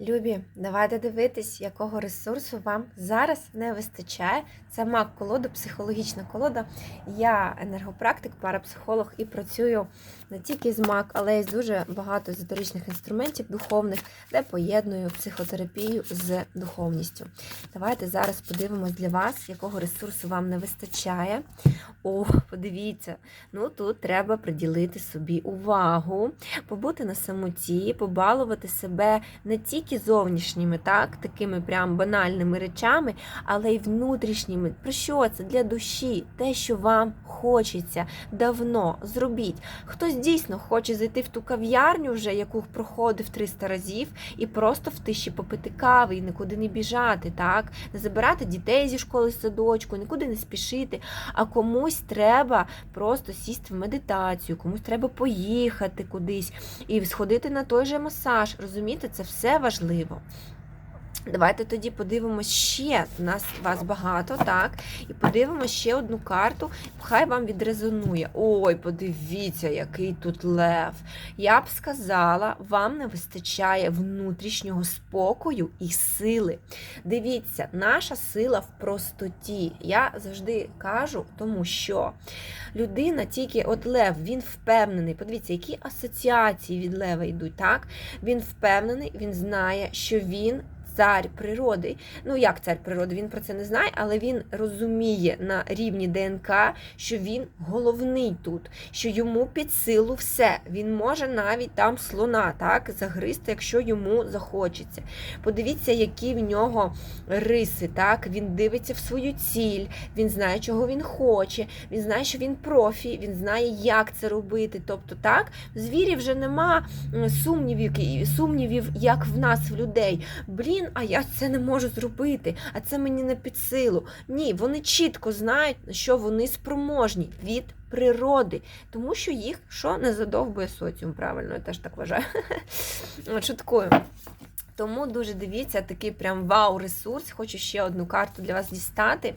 Любі, давайте дивитись, якого ресурсу вам зараз не вистачає. Це мак колода, психологічна колода. Я енергопрактик, парапсихолог і працюю не тільки з мак, але й з дуже багато езотеричних інструментів духовних, де поєдную психотерапію з духовністю. Давайте зараз подивимось для вас, якого ресурсу вам не вистачає. О, подивіться, ну тут треба приділити собі увагу, побути на самоті, побалувати себе не тільки зовнішніми, так, такими прям банальними речами, але й внутрішніми. Про що це? Для душі, те, що вам хочеться давно зробіть. Хтось дійсно хоче зайти в ту кав'ярню, вже яку проходив 300 разів, і просто в тиші попити кави і нікуди не біжати, так, не забирати дітей зі школи з садочку, нікуди не спішити. А комусь треба просто сісти в медитацію, комусь треба поїхати кудись і сходити на той же масаж. Розумієте, це все важливо. Давайте тоді подивимося ще. У нас вас багато, так? І подивимося ще одну карту. Хай вам відрезонує. Ой, подивіться, який тут лев. Я б сказала, вам не вистачає внутрішнього спокою і сили. Дивіться, наша сила в простоті. Я завжди кажу, тому що людина тільки от лев, він впевнений. Подивіться, які асоціації від лева йдуть. так? Він впевнений, він знає, що він цар природи. Ну, як цар природи, він про це не знає, але він розуміє на рівні ДНК, що він головний тут, що йому під силу все. Він може навіть там слона так, загризти, якщо йому захочеться. Подивіться, які в нього риси. так, Він дивиться в свою ціль, він знає, чого він хоче, він знає, що він профі, він знає, як це робити. Тобто, так, в звірі вже нема сумнівів, сумнівів, як в нас, в людей. Блін він, а я це не можу зробити, а це мені не під силу. Ні, вони чітко знають, на що вони спроможні від природи, тому що їх що не задовбує соціум. Правильно, я теж так вважаю. Шуткую. Тому дуже дивіться, такий прям вау-ресурс. Хочу ще одну карту для вас дістати.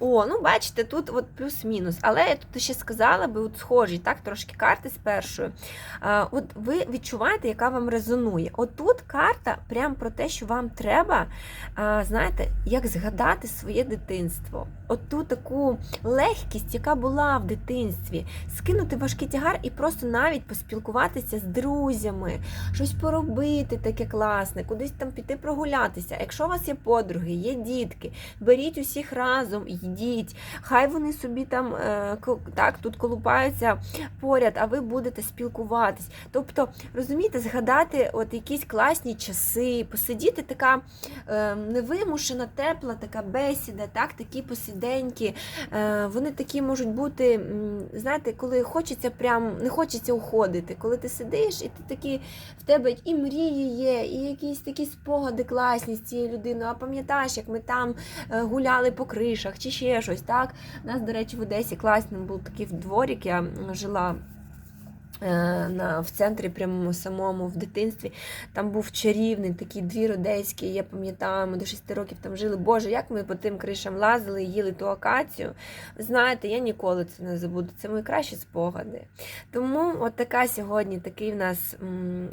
О, ну бачите, тут от плюс-мінус. Але я тут ще сказала би, от схожі, так, трошки карти з першою. А, От ви відчуваєте, яка вам резонує. От тут карта прям про те, що вам треба, а, знаєте, як згадати своє дитинство. От ту таку легкість, яка була в дитинстві, скинути важкий тягар і просто навіть поспілкуватися з друзями, щось поробити таке класне кудись там піти прогулятися. Якщо у вас є подруги, є дітки, беріть усіх разом, йдіть, хай вони собі там е, так тут колупаються поряд, а ви будете спілкуватись. Тобто, розумієте, згадати от якісь класні часи, посидіти така е, невимушена, тепла, така бесіда, так, такі посіденьки. Е, вони такі можуть бути, знаєте, коли хочеться прям не хочеться уходити, коли ти сидиш, і ти такі в тебе і мрії є, і якісь такі спогади класні з цією людиною. А пам'ятаєш, як ми там е, гуляли по кришах чи ще щось. так? У нас, до речі, в Одесі класним був такий дворик, я жила. Е, на, В центрі прямому самому в дитинстві. Там був чарівний такий двір одеський, я пам'ятаю, ми до 6 років там жили. Боже, як ми по тим кришам лазили їли ту акацію. Знаєте, я ніколи це не забуду. Це мої кращі спогади. Тому от така сьогодні такий в нас,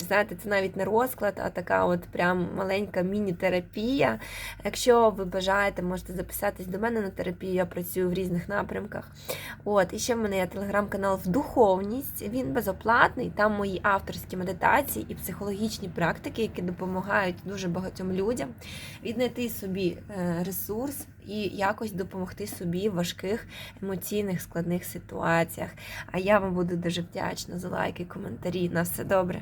знаєте, це навіть не розклад, а така от прям маленька міні-терапія. Якщо ви бажаєте, можете записатись до мене на терапію, я працюю в різних напрямках. От, І ще в мене є телеграм-канал в духовність. Він без безоплатний. Там мої авторські медитації і психологічні практики, які допомагають дуже багатьом людям віднайти собі е, ресурс і якось допомогти собі в важких емоційних складних ситуаціях. А я вам буду дуже вдячна за лайки, коментарі. На все добре.